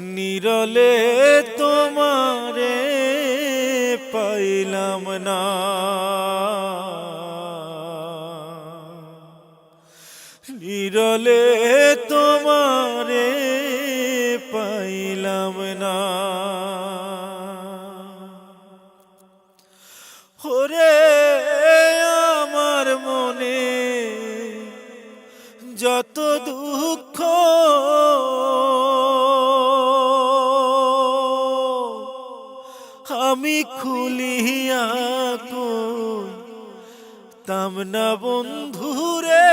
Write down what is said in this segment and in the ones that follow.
নিরলে তোমারে পাইলাম না। নিরলে তোমারে পাইলাম না। ওরে আমার মনে যত দুঃখ আমি খুলিয়া কই তামনা বন্ধুরে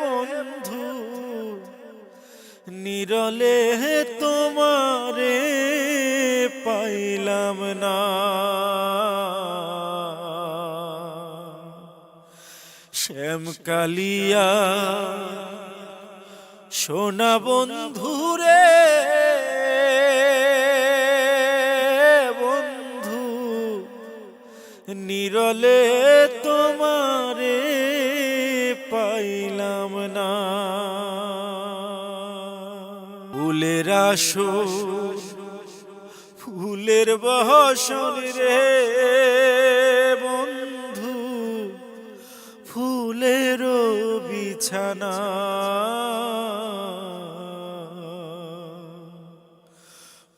বন্ধু নিরলে তোমারে পাইলাম না। শ্যাম কালিয়া সোনা বন্ধুরে নিরলে তোমারে পাইলাম না। ফুলের আসর ফুলের বহসন রে বন্ধু ফুলের বিছানা।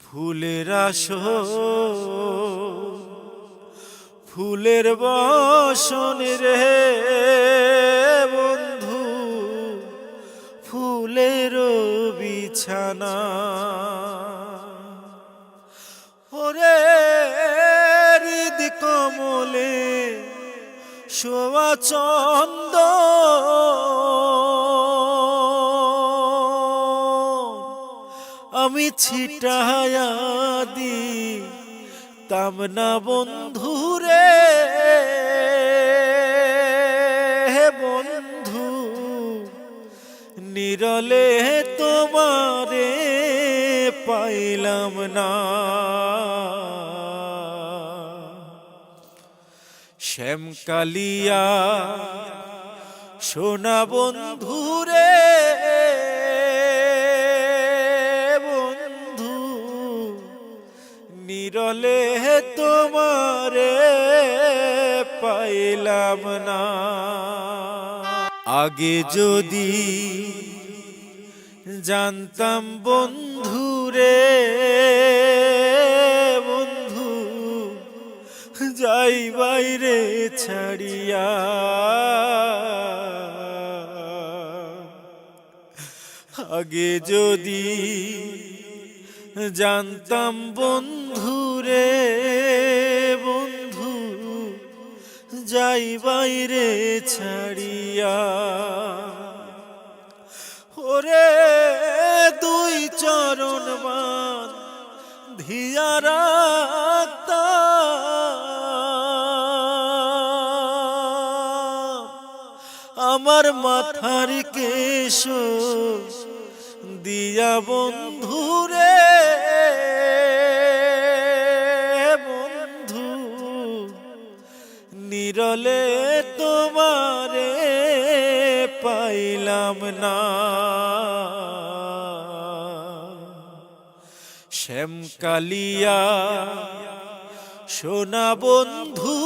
ফুলের আসর ফুলের বসন রে বন্ধু, ফুলের বিছানা। ওরে হৃদ কমলে শোভা চন্দ। আমি ছিটায়া দি তামনা বন্ধুরে বন্ধু নিরলে তোমারে পাইলাম না। শ্যাম কালিয়া সোনা বন্ধুরে নিরলে তোমারে পাইলাম না। আগে যদি জানতাম বন্ধুরে, বন্ধু, যাই বাইরে ছাড়িয়া। আগে যদি জানতাম বন্ধুরে বন্ধু, যাই বাইরে ছাড়িয়া। ওরে দুই চরণ মান ধিয়া আমার মাথার কেশ দিয়া বন্ধুরে নিরলে তোমারে পাইলাম না। শ্যাম কালিয়া সোনা বন্ধু